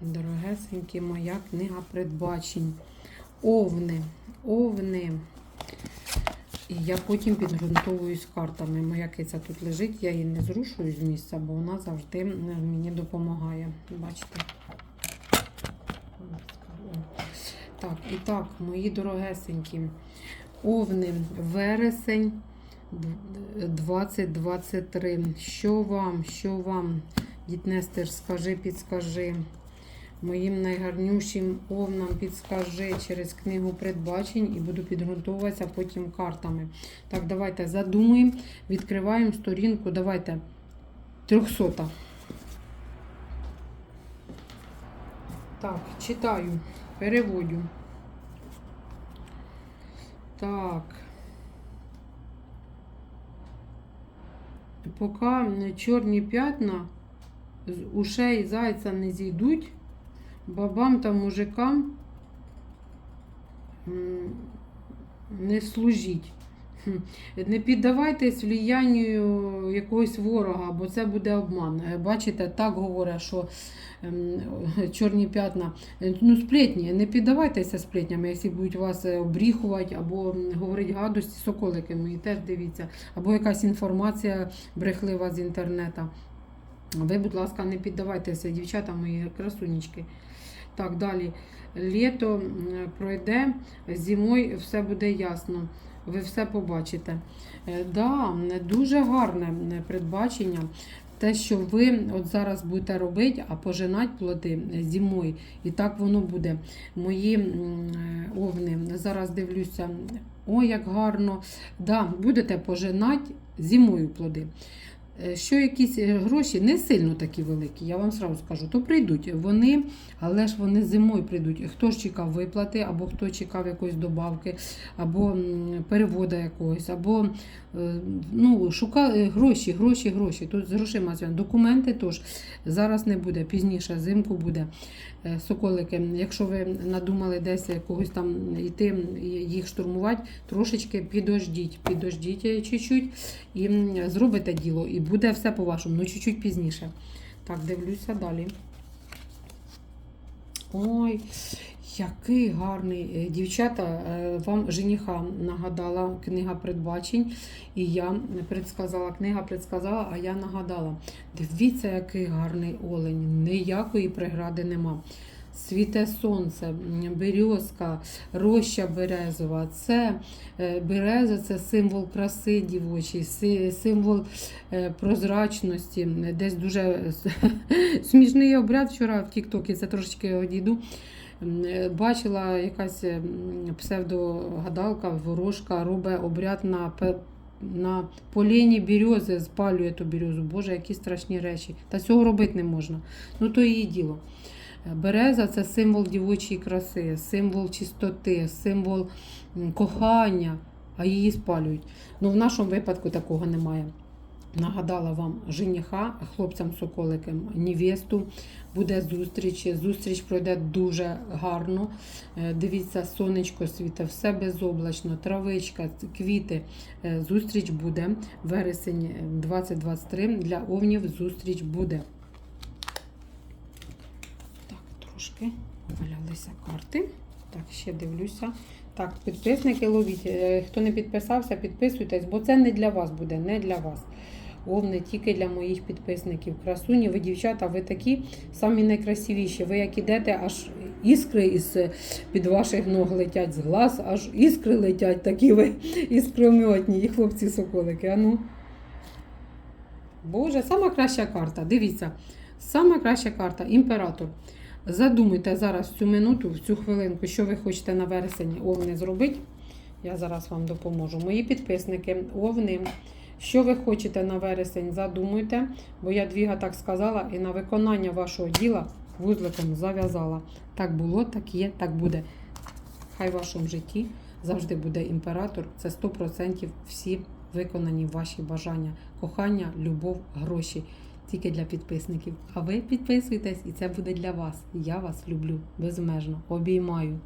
Дорогесенькі, моя книга передбачень. Овни. Овни. І я потім підґрунтовуюсь картами. Моя киця тут лежить, я її не зрушую з місця, бо вона завжди мені допомагає. Бачите? Так, і так, мої дорогесенькі. Овни, вересень 2023. Що вам, що вам, Дітнестер, скажи, підскажи. Моїм найгарнішим овнам підскажи через книгу передбачень і буду підґрунтовуватися потім картами. Так, давайте задумуємо, відкриваємо сторінку. Давайте 300. Так, читаю, переводю. Так. Поки чорні п'ятна з ушей зайця не зійдуть, бабам та мужикам не служіть. Не піддавайтесь влиянню якогось ворога, бо це буде обман. Е, Бачите, так говорять, що ем, чорні п'ятна. Е, Ну, сплетні, не піддавайтеся сплетнями, якщо будуть вас е, обріхувати або говорити гадості, соколики мої теж дивіться, або якась інформація брехлива з інтернету. Ви, будь ласка, не піддавайтеся, дівчата мої красунечки. Так, далі. Літо пройде, зимою все буде ясно. Ви все побачите. Е, Да, дуже гарне передбачення. Те, що ви от зараз будете робити, а пожинати плоди зимою. І так воно буде. Мої е, овни, зараз дивлюся, ой, як гарно. Да, будете пожинати зимою плоди. Е, Що якісь е, гроші не сильно такі великі, я вам сразу скажу, то прийдуть вони, але ж вони зимою прийдуть. Хто ж чекав виплати, або хто чекав якоїсь добавки, або перевода якогось, або е, ну, шукав гроші, гроші, гроші. Тут з грошима зв'язано. Документи теж зараз не буде, пізніше взимку буде. Соколики, якщо ви надумали десь когось там йти їх штурмувати, трошечки підождіть, підождіть чуть-чуть і зробите діло, і буде все по-вашому, ну чуть-чуть пізніше. Так, дивлюся далі. Ой, який гарний. Е, Дівчата, е, вам жениха нагадала книга передбачень, і я предсказала, книга предсказала, а я нагадала. Дивіться, який гарний олень, ніякої прегради нема. Світе сонце, березка, роща березова. Це е, береза це символ краси дівочої, символ е, прозрачності. Десь дуже смішний обряд вчора в Тіктокі, це трошечки одійду. Е, Бачила якась псевдогадалка, ворожка робить обряд на на поліні берези, спалює ту березу. Боже, які страшні речі. Та цього робити не можна. Ну то її діло. Е, Береза це символ дівочої краси, символ чистоти, символ кохання, а її спалюють. Ну, в нашому випадку такого немає. Нагадала вам жениха, хлопцям соколикам невесту. Буде зустріч. Зустріч пройде дуже гарно. Е, Дивіться, сонечко світе, все безоблачно, травичка, квіти. Е, Зустріч буде. Вересень е, 2023 для овнів зустріч буде. Так, трошки валялися карти. Так, ще дивлюся. Так, підписники ловіть. Е, Хто не підписався, підписуйтесь, бо це не для вас буде, не для вас. Овни тільки для моїх підписників. Красуні, ви дівчата, ви такі самі найкрасивіші. Ви як ідете, аж іскри із під ваших ног летять з глаз, аж іскри летять, такі ви іскрометні, і хлопці соколики. А ну. Боже, сама краща карта. Дивіться, сама краща карта імператор. Задумайте зараз цю минуту, в цю хвилинку, що ви хочете на вересень овни зробити. Я зараз вам допоможу. Мої підписники, овни. Що ви хочете на вересень, задумуйте, бо я двіга так сказала, і на виконання вашого діла вузликом зав'язала. Так було, так є, так буде. Хай в вашому житті завжди буде імператор. Це 100% всі виконані ваші бажання, кохання, любов, гроші. Тільки для підписників. А ви підписуйтесь, і це буде для вас. Я вас люблю безмежно. Обіймаю.